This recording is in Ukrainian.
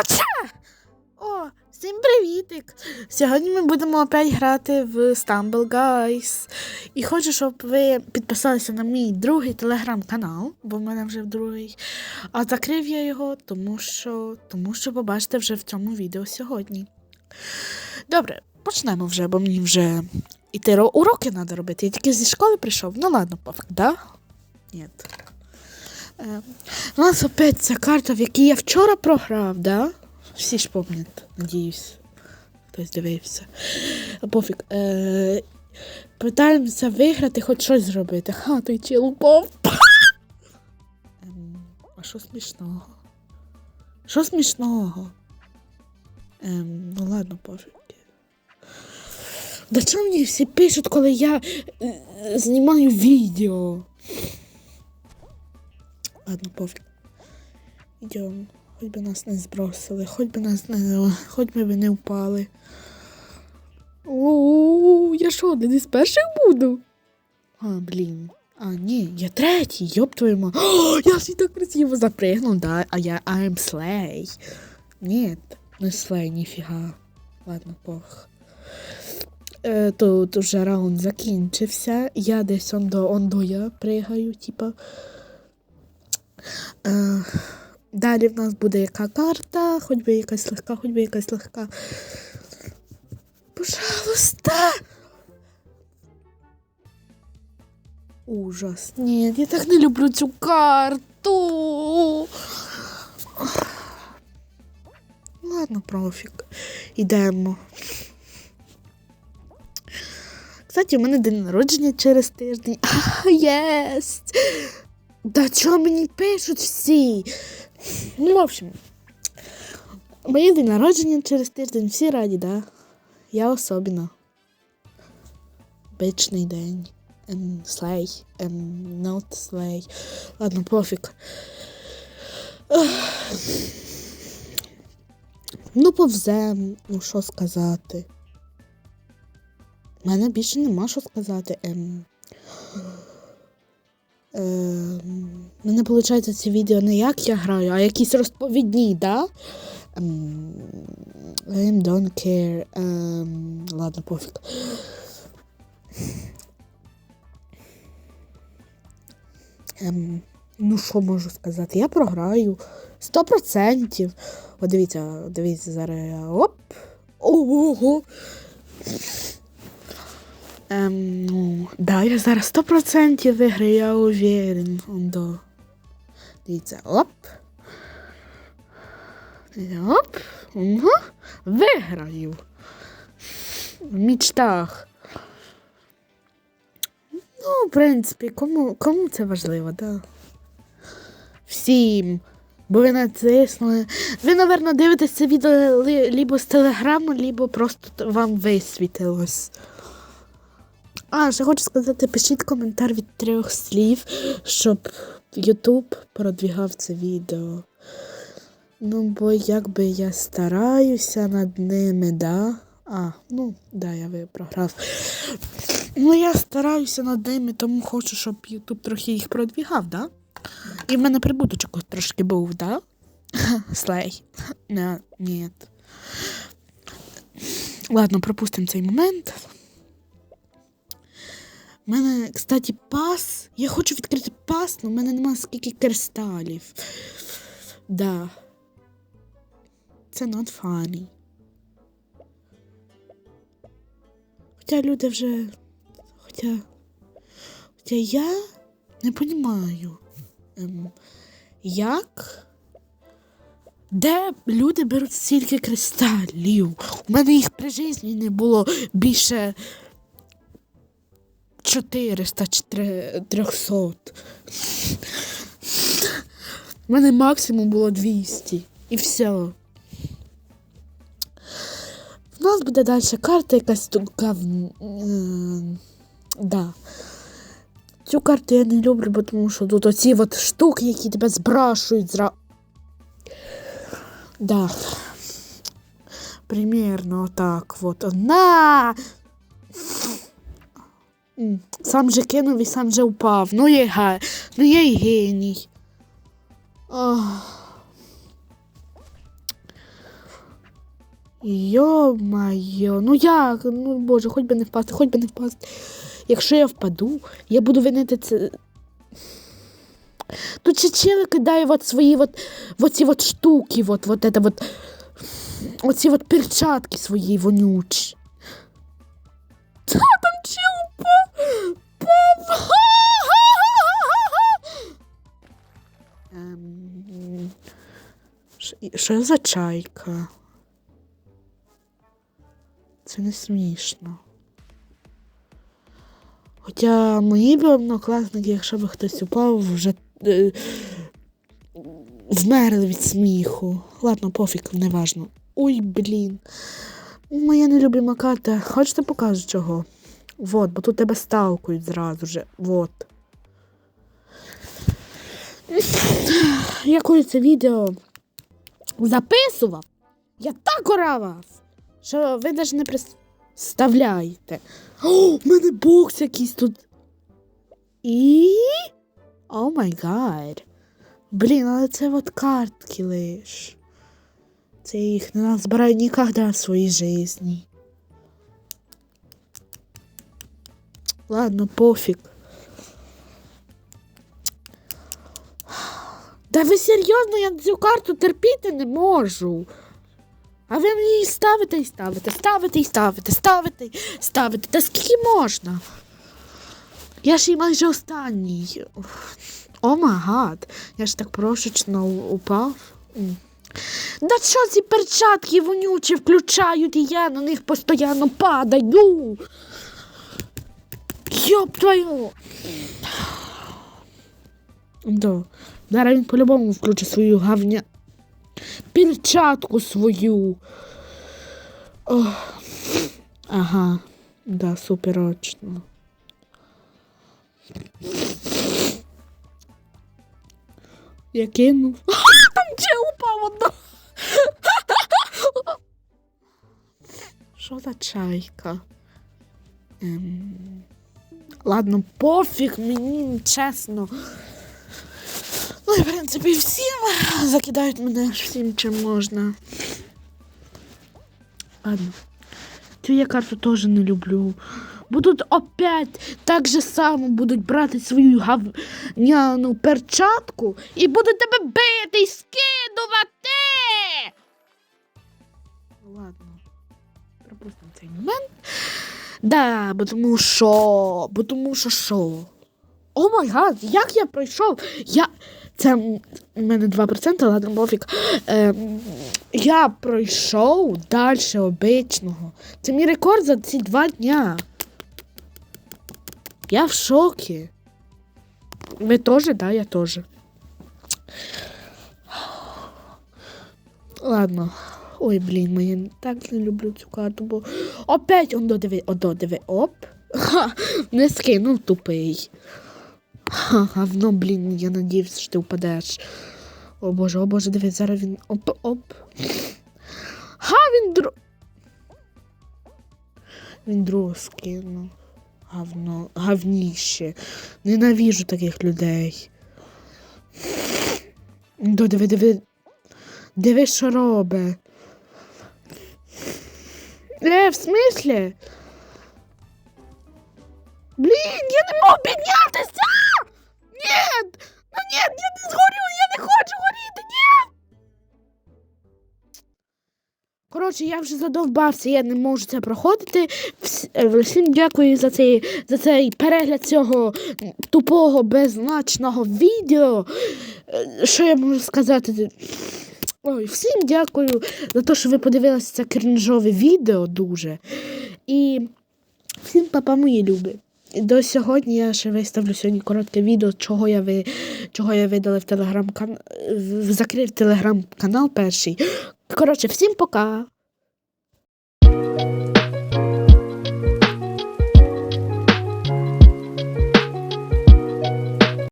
Ача! О, всім привітик! Сьогодні ми будемо опять грати в Stumble Guys. І хочу, щоб ви підписалися на мій другий телеграм-канал, бо в мене вже другий. А закрив я його, тому що, тому що побачите вже в цьому відео сьогодні. Добре, почнемо вже, бо мені вже іти уроки треба робити. Я тільки зі школи прийшов. Ну ладно, пофіг, да? Ні. Е, у нас опять ця карта, в якій я вчора програв, да? Всі ж пам'ятають, надіюсь. Хтось дивився. Пофіг. Е, питаємося виграти, хоч щось зробити. Ха, той чел упав. Ем, а що смішного? Що смішного? Ем, ну ладно, пофіг. Да чому мені всі пишуть, коли я е, знімаю відео? Ладно, пофіг. Йдемо. Хоч би нас не збросили, хоч би нас не. хоч би ви не впали. О, я що, один із перших буду? А, блін. А, ні, я третій, йоп твою ма. О, я ж і так красиво запригнув, да, а я I'm Slay. Ні, не Slay, ніфіга. Ладно, пох. Е, тут уже раунд закінчився. Я десь ондо, ондо я пригаю, типа. Е, далі в нас буде яка карта, хоч би якась легка, хоч би якась легка. Пожалуйста. Ужас. Ні, я так не люблю цю карту. Ладно, профік. Ідемо. Кстати, у мене день народження через тиждень. А, єсть! Да чого мені пишуть всі? Ну, в общем, моє день народження через тиждень, всі раді, да? Я особливо. Бичний день. Ем, слей. Ем, not слей. Ладно, пофіг. Ну, повзем, ну що сказати. У мене більше нема що сказати. Ем. У мене виходить ці відео не як я граю, а якісь розповідні, да? Ем, I don't care. Ем, ладно, пофіг. Ем, ну, що можу сказати? Я програю. Сто процентів. О, дивіться, дивіться, зараз. Оп! Ого! Ем, ну, да, я зараз сто процентів виграю, я уверен. Ондо. Дивіться, оп. Оп. Угу. Виграю. В мечтах. Ну, в принципі, кому, кому це важливо, да? Всім. Бо ви натиснули. Ви, напевно, дивитесь це відео ли, либо з телеграму, либо просто вам висвітилось. А, ще хочу сказати, пишіть коментар від трьох слів, щоб Ютуб продвігав це відео. Ну, бо якби я стараюся над ними, да? А, ну, да, я ви програв. Ну, я стараюся над ними, тому хочу, щоб Ютуб трохи їх продвігав, да? І в мене прибуточок трошки був, да? Слей. Ні. Ладно, пропустимо цей момент. У мене, кстати, пас. Я хочу відкрити пас, але в мене немає скільки кристалів. Да. Це not funny. Хоча люди вже. Хоча. Хоча я не розумію. Ем, як? Де люди беруть стільки кристалів? У мене їх при житті не було більше 400 чи 300. У мене максимум було 200. І все. У нас буде далі карта якась гав... Да. Цю карту я не люблю, бо тому що тут оці от штуки, які тебе збрашують зра. Да. Примерно так вот. На! Сам же кинув і сам же впав. Ну є га. Ну й геній. Йо-майо, ну як? Ну боже, хоч би не впасти, хоч би не впасти. Якщо я впаду, я буду винити це. Тут ще чили кидає от свої от, оці от штуки, от, от, это от, оці от перчатки свої вонючі. І- Що за чайка? Це не смішно. Хоча мої б однокласники, якщо б хтось упав, вже е, вмерли від сміху. Ладно, пофіг, неважно. Ой, блін. Моя нелюбима карта. Хочете покажу чого? Вот, бо тут тебе сталкують зразу же. Вот. Я коли це відео записував, я так орав вас, що ви навіть не представляєте. О, в мене бокс якийсь тут. І. О май гад. Блін, але це от картки лиш. Це їх не назбираю ніколи в своїй житті. Ладно, пофіг. Да ви серйозно, я цю карту терпіти не можу. А ви мені її ставите і ставите, ставите і ставите, ставите ставите. Та скільки можна? Я ж і майже останній. О гад, я ж так прошечно упав. Да що ці перчатки вонючі включають, і я на них постійно падаю. Йоп твою. Да. Зараз він по-любому включить свою гавня. Перчатку свою. Ох. Ага. Да, суперочно. Я кинув. Там че упав одно. Що за чайка? Ем... Ладно, пофіг мені, чесно. Ну, в принципі, всім закидають мене всім, чим можна. Ладно. Цю я карту теж не люблю. Будуть опять так же само будуть брати свою гавняну перчатку і будуть тебе бити і скидувати. Ладно. Пропустимо цей момент. Да, бо тому що. Бо тому що що? О май гад, як я пройшов? Я. Це у мене 2%, ладно, пофіг. Ем, я пройшов далі обичного. Це мій рекорд за ці два дня. Я в шокі. Ви теж, да, я теж. Ладно. Ой, блін, я так не люблю цю карту, бо опять он додиви, одо диви, оп. Ха, не скинув тупий. Ха, говно, блін, я надіявся, що ти впадеш. О боже, о боже, дивись, зараз він оп, оп. Ха, він дро... Він другу скинув. Говно, говніще. Ненавіжу таких людей. До, диви, диви. Диви, що робить. Е, в смислі? Блін, я не можу піднятися! Ні! Ну ні, я не згорю, я не хочу горіти, ні! Коротше, я вже задовбався, я не можу це проходити. Е, Всім дякую за цей, за цей перегляд цього тупого, беззначного відео. Е, Що я можу сказати? Ой, всім дякую за те, що ви подивилися це крінжове відео дуже. І всім папа мої любі. До сьогодні я ще виставлю сьогодні коротке відео, чого я ви, чого я видала в телеграм-канал, закрив телеграм-канал перший. Коротше, всім пока.